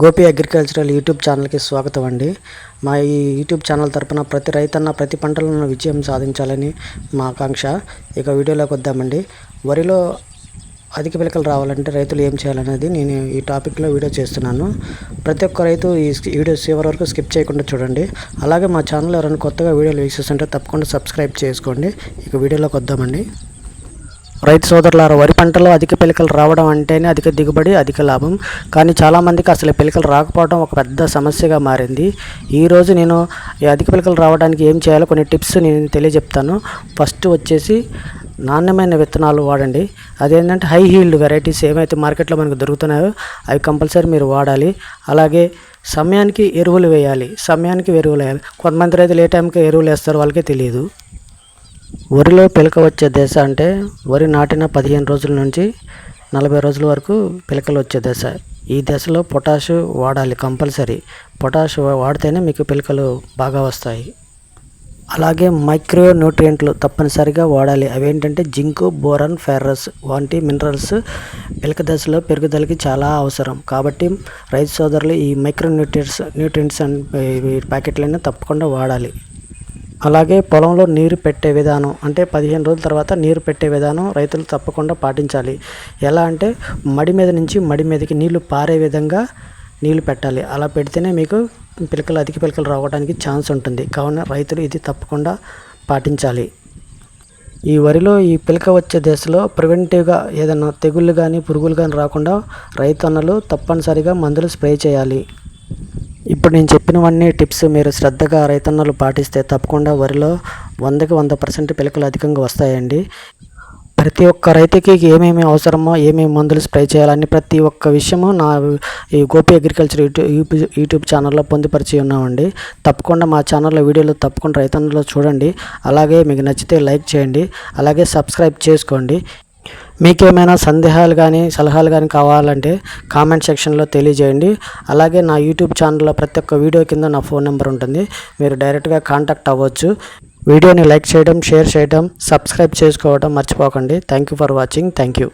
Gopi agricultural YouTube ఛానల్కి స్వాగతం అండి. మా ఈ యూట్యూబ్ ఛానల్ తరపున ప్రతి రైతన్న ప్రతి పంటలను విజయం సాధించాలని మా ఆకాంక్ష. ఇక వీడియోలోకి వద్దామండి. వరిలో అధిక పిలకలు రావాలంటే రైతులు ఏం చేయాలనేది నేను ఈ టాపిక్లో వీడియో చేస్తున్నాను. ప్రతి ఒక్క రైతు ఈ వీడియో చివరి వరకు స్కిప్ చేయకుండా చూడండి. అలాగే మా ఛానల్ ఎవరైనా కొత్తగా వీడియోలు వీక్షిస్తుంటే తప్పకుండా సబ్స్క్రైబ్ చేసుకోండి. ఇక వీడియోలోకి వద్దామండి. రైతు సోదరులారా వరి పంటలో అధిక పిలకలు రావడం అంటేనే అధిక దిగుబడి అధిక లాభం. కానీ చాలామందికి అసలు పిలకలు రాకపోవడం ఒక పెద్ద సమస్యగా మారింది. ఈరోజు నేను ఈ అధిక పిలకలు రావడానికి ఏం చేయాలో కొన్ని టిప్స్ నేను తెలియజెప్తాను. ఫస్ట్ వచ్చేసి నాణ్యమైన విత్తనాలు వాడండి. అదేంటంటే హై హీల్డ్ వెరైటీస్ ఏమైతే మార్కెట్లో మనకు దొరుకుతున్నాయో అవి కంపల్సరీ మీరు వాడాలి. అలాగే సమయానికి ఎరువులు వేయాలి. సమయానికి ఎరువులు వేయాలి. కొంతమంది రైతులు ఏ టైంకి ఎరువులు వేస్తారో వాళ్ళకే తెలియదు. వరిలో పిలక వచ్చే దశ అంటే వరి నాటిన పదిహేను రోజుల నుంచి నలభై రోజుల వరకు పిలకలు వచ్చే దశ. ఈ దశలో పొటాష్ వాడాలి కంపల్సరీ. పొటాష్ వాడితేనే మీకు పిలకలు బాగా వస్తాయి. అలాగే మైక్రో న్యూట్రియంట్లు తప్పనిసరిగా వాడాలి. అవేంటంటే జింకు బోరన్ ఫెర్రస్ వంటి మినరల్స్ పిలక దశలో పెరుగుదలకి చాలా అవసరం. కాబట్టి రైతు సోదరులు ఈ మైక్రో న్యూట్రియంట్స్ న్యూట్రియంట్స్ అండ్ ప్యాకెట్లన్నీ తప్పకుండా వాడాలి. అలాగే పొలంలో నీరు పెట్టే విధానం అంటే పదిహేను రోజుల తర్వాత నీరు పెట్టే విధానం రైతులు తప్పకుండా పాటించాలి. ఎలా అంటే మడి మీద నుంచి మడి మీదకి నీళ్ళు పారే విధంగా నీళ్ళు పెట్టాలి. అలా పెడితేనే మీకు పిలకలు అధిక పిలకలు రావడానికి ఛాన్స్ ఉంటుంది. కావున రైతులు ఇది తప్పకుండా పాటించాలి. ఈ వరిలో ఈ పిలక వచ్చే దశలో ప్రివెంటివ్గా ఏదైనా తెగుళ్ళు కానీ పురుగులు కానీ రాకుండా రైతన్నలు తప్పనిసరిగా మందులు స్ప్రే చేయాలి. ఇప్పుడు నేను చెప్పినవన్నీ టిప్స్ మీరు శ్రద్ధగా రైతన్నలు పాటిస్తే తప్పకుండా వరిలో వందకి వంద పర్సెంట్ పిలకలు అధికంగా వస్తాయండి. ప్రతి ఒక్క రైతుకి ఏమేమి అవసరమో ఏమేమి మందులు స్ప్రే చేయాలని ప్రతి ఒక్క విషయము నా ఈ గోపి అగ్రికల్చర్ యూట్యూబ్ యూట్యూబ్ ఛానల్లో పొందుపరిచి ఉన్నామండి. తప్పకుండా మా ఛానల్లో వీడియోలు తప్పకుండా రైతన్నలో చూడండి. అలాగే మీకు నచ్చితే లైక్ చేయండి. అలాగే సబ్స్క్రైబ్ చేసుకోండి. మీకేమైనా సందేహాలు కానీ సలహాలు కానీ కావాలంటే కామెంట్ సెక్షన్లో తెలియజేయండి. అలాగే నా యూట్యూబ్ ఛానల్లో ప్రతి ఒక్క వీడియో కింద నా ఫోన్ నెంబర్ ఉంటుంది. మీరు డైరెక్ట్గా కాంటాక్ట్ అవ్వచ్చు. వీడియోని లైక్ చేయడం షేర్ చేయడం సబ్స్క్రైబ్ చేసుకోవడం మర్చిపోకండి. Thank you for watching. Thank you.